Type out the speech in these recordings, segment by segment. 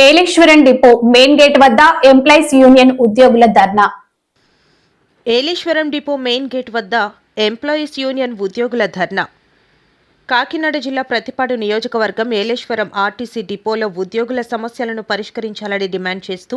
Yeleswaram depot main gate వద్ద employees union ఉద్యోగుల ధర్నా. Yeleswaram depot main gate వద్ద ఎంప్లాయీస్ యూనియన్ ఉద్యోగుల ధర్నా. కాకినాడ జిల్లా ప్రతిపాడు నియోజకవర్గం ఏలేశ్వరం ఆర్టీసీ డిపోలో ఉద్యోగుల సమస్యలను పరిష్కరించాలని డిమాండ్ చేస్తూ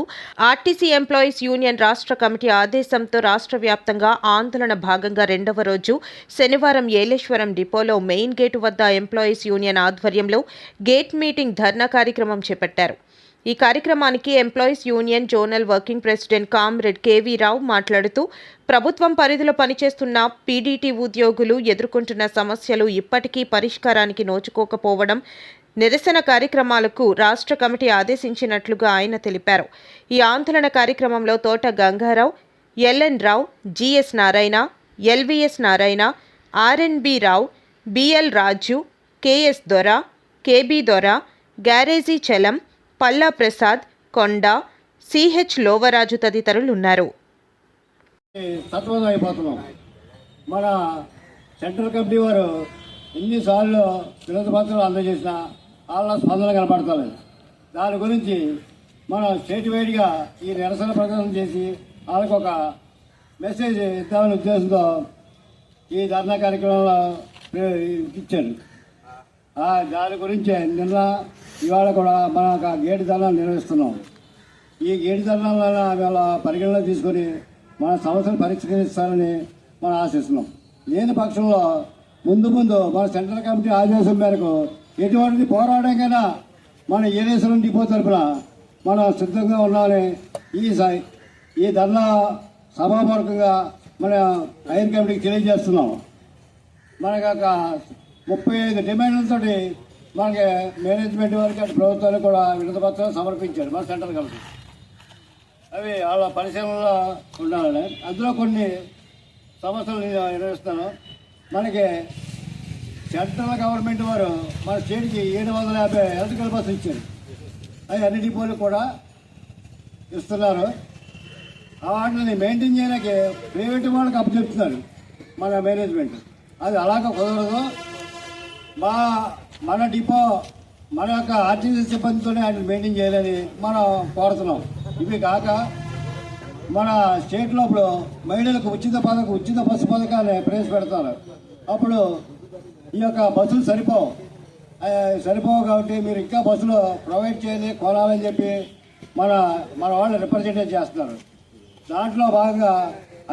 ఆర్టీసీ ఎంప్లాయీస్ యూనియన్ రాష్ట్ర కమిటీ ఆదేశంతో రాష్ట్ర వ్యాప్తంగా ఆందోళన భాగంగా రెండవ రోజు శనివారం ఏలేశ్వరం డిపోలో మెయిన్ గేటు వద్ద ఎంప్లాయీస్ యూనియన్ ఆధ్వర్యంలో గేట్ మీటింగ్ ధర్నా కార్యక్రమం చేపట్టారు. ఈ కార్యక్రమానికి employees union zonal working president comrade K V Rao మాట్లాడుతూ ప్రభుత్వం పరిధిలో పనిచేస్తున్న పీడీటీ ఉద్యోగులు ఎదుర్కొంటున్న సమస్యలు ఇప్పటికీ పరిష్కారానికి నోచుకోకపోవడం నిరసన కార్యక్రమాలకు రాష్ట్ర కమిటీ ఆదేశించినట్లుగా ఆయన తెలిపారు. ఈ ఆందోళన కార్యక్రమంలో Thota Gangarao L N Rao G S Narayana L V S Narayana R N B Rao B L Raju K S Dora K B Dora garage Chalam Palla Prasad Konda CH Lovaraju తదితరులు ఉన్నారు మన సెంట్రల్ కమిటీ వారు ఎన్నిసార్లు వినోద పత్రాలు అందజేసినా వాళ్ళ స్పందన కనపడతలేదు. దాని గురించి మనం స్టేట్ వైడ్గా ఈ నిరసన ప్రదర్శన చేసి వాళ్ళకు ఒక మెసేజ్ ఇద్దామనే ఉద్దేశంతో ఈ ధర్నా కార్యక్రమంలో ఇచ్చారు. దాని గురించి నిన్న ఇవాళ కూడా మన ఒక గేటు ధర్నాలు నిర్వహిస్తున్నాం. ఈ గేటు ధర్నాలను వాళ్ళ పరిగణలో తీసుకొని మన సమస్యలు పరిష్కరిస్తారని మనం ఆశిస్తున్నాం. లేని పక్షంలో ముందు ముందు మన సెంట్రల్ కమిటీ ఆదేశం మేరకు ఎటువంటి పోరాటంకైనా మన ఏలేశ్వరం డిపో తరఫున మనం సిద్ధంగా ఉన్నామని ఈ ఈ ధర్నా సభాపూర్వకంగా మన ఐర్ కమిటీకి తెలియజేస్తున్నాం. మనకు ఒక ముప్పై ఐదు డిమాండ్లతో మనకి మేనేజ్మెంట్ వారికి అటు ప్రభుత్వానికి కూడా వినతి పత్రాలు సమర్పించారు మన సెంట్రల్ గవర్నమెంట్. అవి వాళ్ళ పరిశీలనలో ఉండాలని అందులో కొన్ని సమస్యలు నేను నిర్వహిస్తాను మనకి సెంట్రల్ గవర్నమెంట్ వారు మన స్టేట్కి ఏడు వందల యాభై ఎలక్ట్రికల్ బస్సులు ఇచ్చారు. అవి అన్ని డిపోలు కూడా ఇస్తున్నారు. ఆ వాటిని మెయింటైన్ చేయడానికి ప్రైవేట్ వాళ్ళకి అప్పచెప్తున్నారు మన మేనేజ్మెంట్. అది అలాగ కుదరదు. మా మన డిపో మన యొక్క ఆర్టీసీ సిబ్బందితోనే ఆయన మెయింటైన్ చేయాలని మనం కోరుతున్నాం. ఇవి కాక మన స్టేట్ లోపల మహిళలకు ఉచిత పథకం ఉచిత బస్సు పథకాన్ని ప్రవేశపెడతారు. అప్పుడు ఈ యొక్క బస్సులు సరిపోవు సరిపోవు కాబట్టి మీరు ఇంకా బస్సులు ప్రొవైడ్ చేయాలి కొనాలని చెప్పి మన మన వాళ్ళు రిప్రజెంటేట్ చేస్తున్నారు. దాంట్లో భాగంగా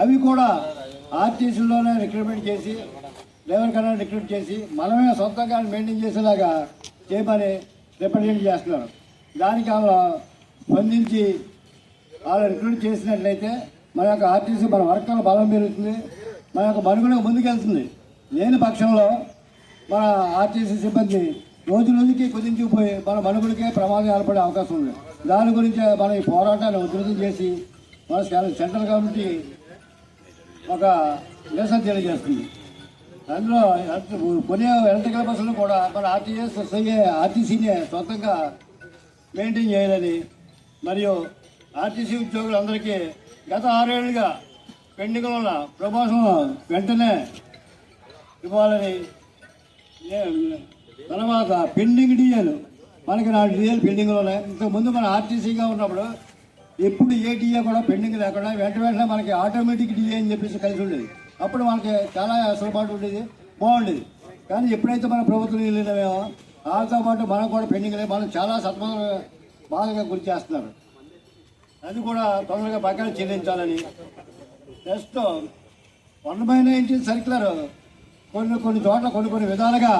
అవి కూడా ఆర్టీసీలోనే రిక్రూట్మెంట్ చేసి డ్రైవర్ కన్నా రిక్రూట్ చేసి మనమే సొంతంగా మెయింటైన్ చేసేలాగా చేయమని రిప్రజెంట్ చేస్తున్నారు. దానికి ఆమె స్పందించి వాళ్ళు రిక్రూట్ చేసినట్లయితే మన యొక్క ఆర్టీసీ మన వర్కర్ల బలం పెరుగుతుంది. మన యొక్క మనుగడ ముందుకెళ్తుంది. లేని పక్షంలో మన ఆర్టీసీ సిబ్బంది రోజు రోజుకి కుదించిపోయి మన మనుగుడికే ప్రమాదం ఏర్పడే అవకాశం ఉంది. దాని గురించి మన ఈ పోరాటాన్ని ఉధృతం చేసి మన సెంట్రల్ గవర్నమెంట్ ఒక నిరసన తెలియజేస్తుంది. అందులో కొనే ఎలక్ట్రికల్ బస్సులు కూడా మన ఆర్టీఎస్ ఆర్టీసీనే సొంతంగా మెయింటైన్ చేయాలని మరియు ఆర్టీసీ ఉద్యోగులందరికీ గత ఆరేళ్ళుగా పెండింగ్లో ఉన్న ప్రమోషన్ వెంటనే ఇవ్వాలని తర్వాత పెండింగ్ డిఏలు మనకి నాలుగు డిఏలు పెండింగ్లో ఉన్నాయి. ఇంతకుముందు మన ఆర్టీసీగా ఉన్నప్పుడు ఎప్పుడు ఏ డిఏ కూడా పెండింగ్ లేకుండా వెంట వెంటనే మనకి ఆటోమేటిక్ డిఏ అని చెప్పేసి కలిసి ఉండేది. అప్పుడు మనకి చాలా సులభాటు ఉండేది. బాగుండేది. కానీ ఎప్పుడైతే మన ప్రభుత్వం వెళ్ళినామేమో వాళ్ళతో పాటు మనం కూడా పెండింగ్ లేదు మనం చాలా సత్మ బాధగా గురి చేస్తున్నారు. అది కూడా తొందరగా పక్కన చెల్లించాలని. Next one by nineteen circular కొన్ని కొన్ని చోట్ల కొన్ని కొన్ని విధాలుగా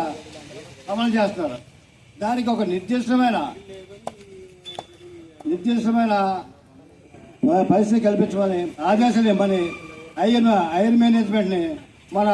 అమలు చేస్తున్నారు. దానికి ఒక నిర్దిష్టమైన నిర్దిష్టమైన పరిస్థితి కల్పించమని ఆదేశాలు ఇవ్వమని ఐఎన్ ఐఎన్ మేనేజ్మెంట్ని మన